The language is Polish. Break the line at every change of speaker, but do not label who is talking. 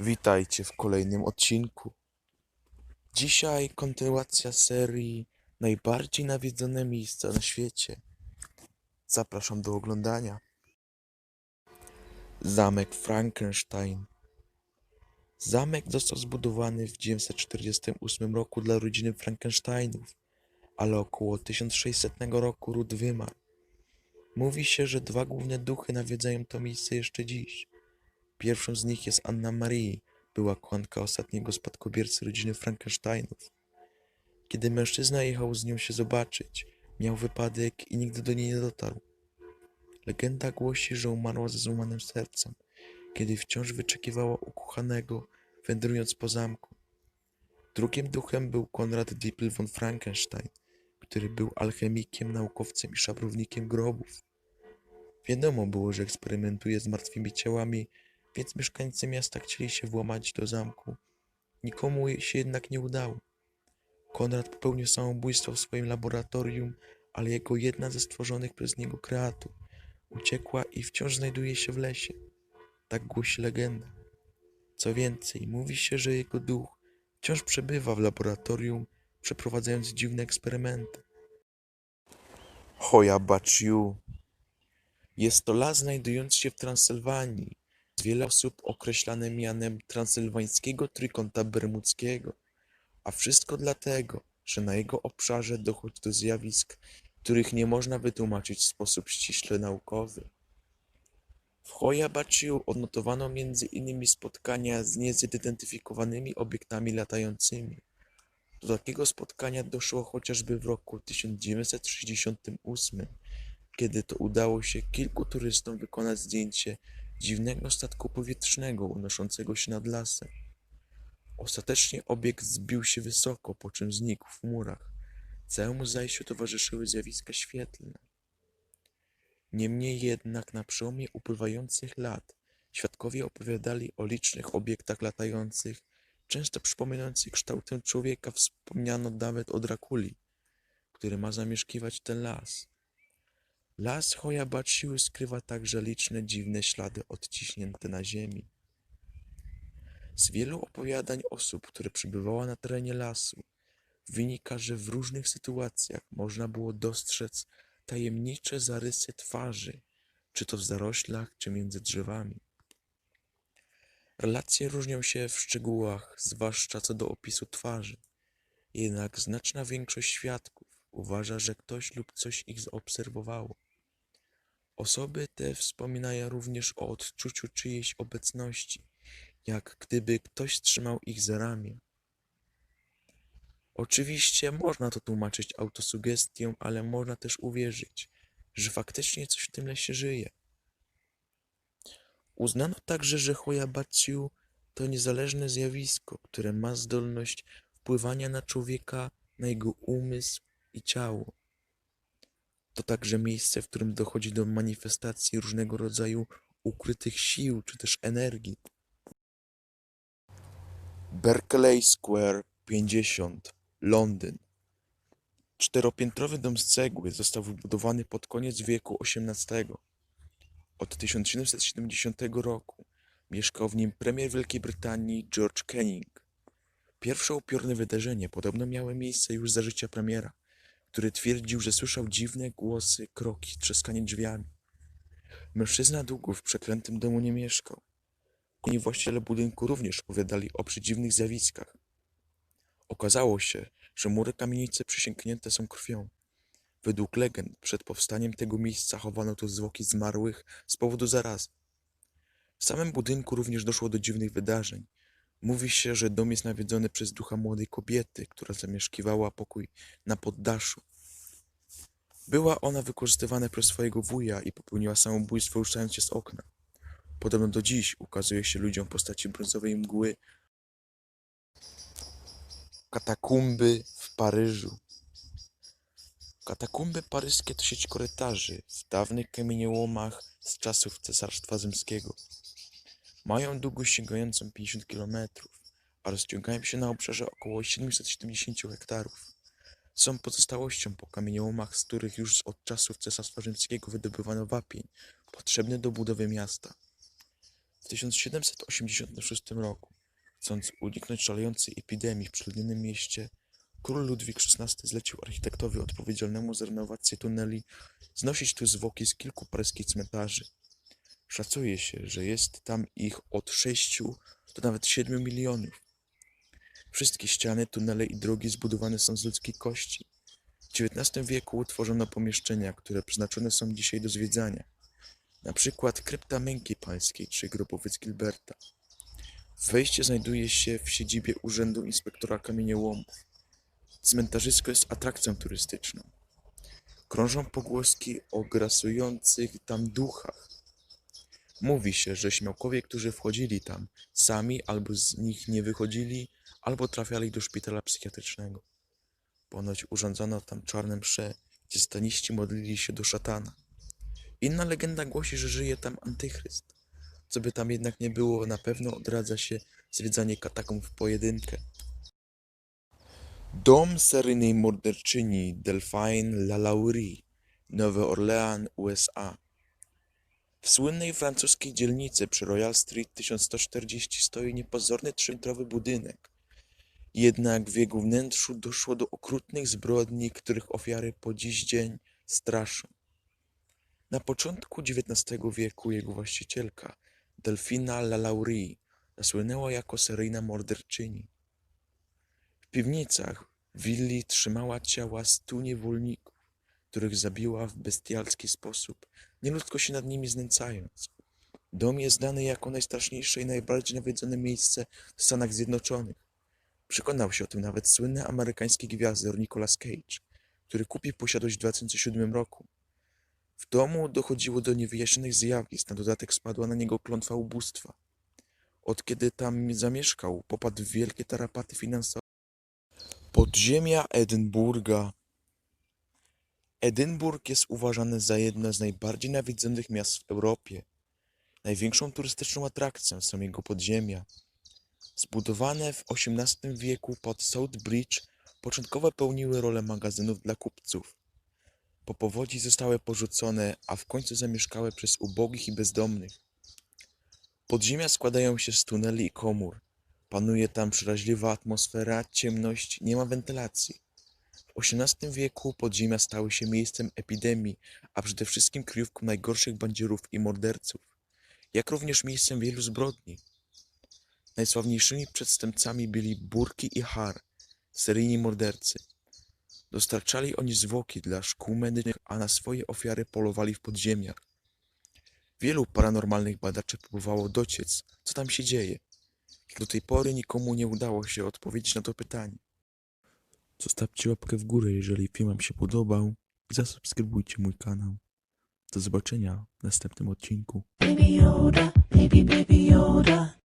Witajcie w kolejnym odcinku. Dzisiaj kontynuacja serii Najbardziej nawiedzone miejsca na świecie. Zapraszam do oglądania. Zamek Frankenstein. Zamek został zbudowany w 948 roku dla rodziny Frankensteinów, ale około 1600 roku ród wymarł. Mówi się, że dwa główne duchy nawiedzają to miejsce jeszcze dziś. Pierwszą z nich jest Anna Marii, była kochanka ostatniego spadkobiercy rodziny Frankensteinów. Kiedy mężczyzna jechał z nią się zobaczyć, miał wypadek i nigdy do niej nie dotarł. Legenda głosi, że umarła ze złamanym sercem, kiedy wciąż wyczekiwała ukochanego, wędrując po zamku. Drugim duchem był Konrad Dippel von Frankenstein, który był alchemikiem, naukowcem i szabrownikiem grobów. Wiadomo było, że eksperymentuje z martwymi ciałami, więc mieszkańcy miasta chcieli się włamać do zamku. Nikomu się jednak nie udało. Konrad popełnił samobójstwo w swoim laboratorium, ale jego jedna ze stworzonych przez niego kreatur uciekła i wciąż znajduje się w lesie. Tak głosi legenda. Co więcej, mówi się, że jego duch wciąż przebywa w laboratorium, przeprowadzając dziwne eksperymenty. Hoja Baciu Jest to las znajdujący się w Transylwanii. Wiele osób określane mianem transylwańskiego trójkąta bermudzkiego. A wszystko dlatego, że na jego obszarze dochodzi do zjawisk, których nie można wytłumaczyć w sposób ściśle naukowy. W Hoja Baciu odnotowano między innymi spotkania z niezidentyfikowanymi obiektami latającymi. Do takiego spotkania doszło chociażby w roku 1968, kiedy to udało się kilku turystom wykonać zdjęcie dziwnego statku powietrznego unoszącego się nad lasem. Ostatecznie obiekt zbił się wysoko, po czym znikł w chmurach. Całemu zajściu towarzyszyły zjawiska świetlne. Niemniej jednak na przełomie upływających lat świadkowie opowiadali o licznych obiektach latających, często przypominających kształtem człowieka. Wspomniano nawet o Drakuli, który ma zamieszkiwać ten las. Las Hojabaciły skrywa także liczne dziwne ślady odciśnięte na ziemi. Z wielu opowiadań osób, które przebywały na terenie lasu, wynika, że w różnych sytuacjach można było dostrzec tajemnicze zarysy twarzy, czy to w zaroślach, czy między drzewami. Relacje różnią się w szczegółach, zwłaszcza co do opisu twarzy. Jednak znaczna większość świadków uważa, że ktoś lub coś ich zaobserwowało. Osoby te wspominają również o odczuciu czyjejś obecności, jak gdyby ktoś trzymał ich za ramię. Oczywiście można to tłumaczyć autosugestią, ale można też uwierzyć, że faktycznie coś w tym lesie żyje. Uznano także, że Hojabaciu to niezależne zjawisko, które ma zdolność wpływania na człowieka, na jego umysł i ciało. To także miejsce, w którym dochodzi do manifestacji różnego rodzaju ukrytych sił czy też energii. Berkeley Square 50, Londyn. Czteropiętrowy dom z cegły został wybudowany pod koniec wieku XVIII. Od 1770 roku mieszkał w nim premier Wielkiej Brytanii George Canning. Pierwsze upiorne wydarzenie podobno miało miejsce już za życia premiera, który twierdził, że słyszał dziwne głosy, kroki, trzaskanie drzwiami. Mężczyzna długo w przeklętym domu nie mieszkał. Inni właściciele budynku również opowiadali o przedziwnych zjawiskach. Okazało się, że mury kamienicy przesięknięte są krwią. Według legend przed powstaniem tego miejsca chowano tu zwłoki zmarłych z powodu zarazy. W samym budynku również doszło do dziwnych wydarzeń. Mówi się, że dom jest nawiedzony przez ducha młodej kobiety, która zamieszkiwała pokój na poddaszu. Była ona wykorzystywana przez swojego wuja i popełniła samobójstwo ruszając się z okna. Podobno do dziś ukazuje się ludziom w postaci brązowej mgły. Katakumby w Paryżu. Katakumby paryskie to sieć korytarzy w dawnych kamieniołomach z czasów Cesarstwa Rzymskiego. Mają długość sięgającą 50 km, a rozciągają się na obszarze około 770 hektarów. Są pozostałością po kamieniołomach, z których już od czasów Cesarstwa Rzymskiego wydobywano wapień potrzebny do budowy miasta. W 1786 roku, chcąc uniknąć szalejącej epidemii w przeludnionym mieście, król Ludwik XVI zlecił architektowi odpowiedzialnemu za renowację tuneli znosić tu zwłoki z kilku paryskich cmentarzy. Szacuje się, że jest tam ich od 6 do nawet 7 milionów. Wszystkie ściany, tunele i drogi zbudowane są z ludzkiej kości. W XIX wieku utworzono pomieszczenia, które przeznaczone są dzisiaj do zwiedzania. Na przykład krypta Męki Pańskiej czy grobowiec Gilberta. Wejście znajduje się w siedzibie Urzędu Inspektora Kamieniołomów. Cmentarzysko jest atrakcją turystyczną. Krążą pogłoski o grasujących tam duchach. Mówi się, że śmiałkowie, którzy wchodzili tam, sami albo z nich nie wychodzili, albo trafiali do szpitala psychiatrycznego. Ponoć urządzono tam czarne msze, gdzie staniści modlili się do szatana. Inna legenda głosi, że żyje tam antychryst. Co by tam jednak nie było, na pewno odradza się zwiedzanie katakomb w pojedynkę. Dom seryjnej morderczyni Delphine LaLaurie, Nowy Orlean, USA. W słynnej francuskiej dzielnicy przy Royal Street 1140 stoi niepozorny trzymetrowy budynek. Jednak w jego wnętrzu doszło do okrutnych zbrodni, których ofiary po dziś dzień straszą. Na początku XIX wieku jego właścicielka, Delfina LaLaurie, zasłynęła jako seryjna morderczyni. W piwnicach willi trzymała ciała stu niewolników, których zabiła w bestialski sposób, nieludzko się nad nimi znęcając. Dom jest znany jako najstraszniejsze i najbardziej nawiedzone miejsce w Stanach Zjednoczonych. Przekonał się o tym nawet słynny amerykański gwiazdor Nicolas Cage, który kupił posiadłość w 2007 roku. W domu dochodziło do niewyjaśnionych zjawisk, na dodatek spadła na niego klątwa ubóstwa. Od kiedy tam zamieszkał, popadł w wielkie tarapaty finansowe. Podziemia Edynburga Edynburg jest uważany za jedno z najbardziej nawiedzonych miast w Europie. Największą turystyczną atrakcją są jego podziemia. Zbudowane w XVIII wieku pod South Bridge, początkowo pełniły rolę magazynów dla kupców. Po powodzi zostały porzucone, a w końcu zamieszkałe przez ubogich i bezdomnych. Podziemia składają się z tuneli i komór. Panuje tam przeraźliwa atmosfera, ciemność, nie ma wentylacji. XVIII wieku podziemia stały się miejscem epidemii, a przede wszystkim kryjówką najgorszych bandzierów i morderców, jak również miejscem wielu zbrodni. Najsławniejszymi przestępcami byli Burki i Har, seryjni mordercy. Dostarczali oni zwłoki dla szkół medycznych, a na swoje ofiary polowali w podziemiach. Wielu paranormalnych badaczy próbowało dociec, co tam się dzieje. Do tej pory nikomu nie udało się odpowiedzieć na to pytanie. Zostawcie łapkę w górę, jeżeli film Wam się podobał i zasubskrybujcie mój kanał. Do zobaczenia w następnym odcinku.
Baby Yoda, baby, baby Yoda.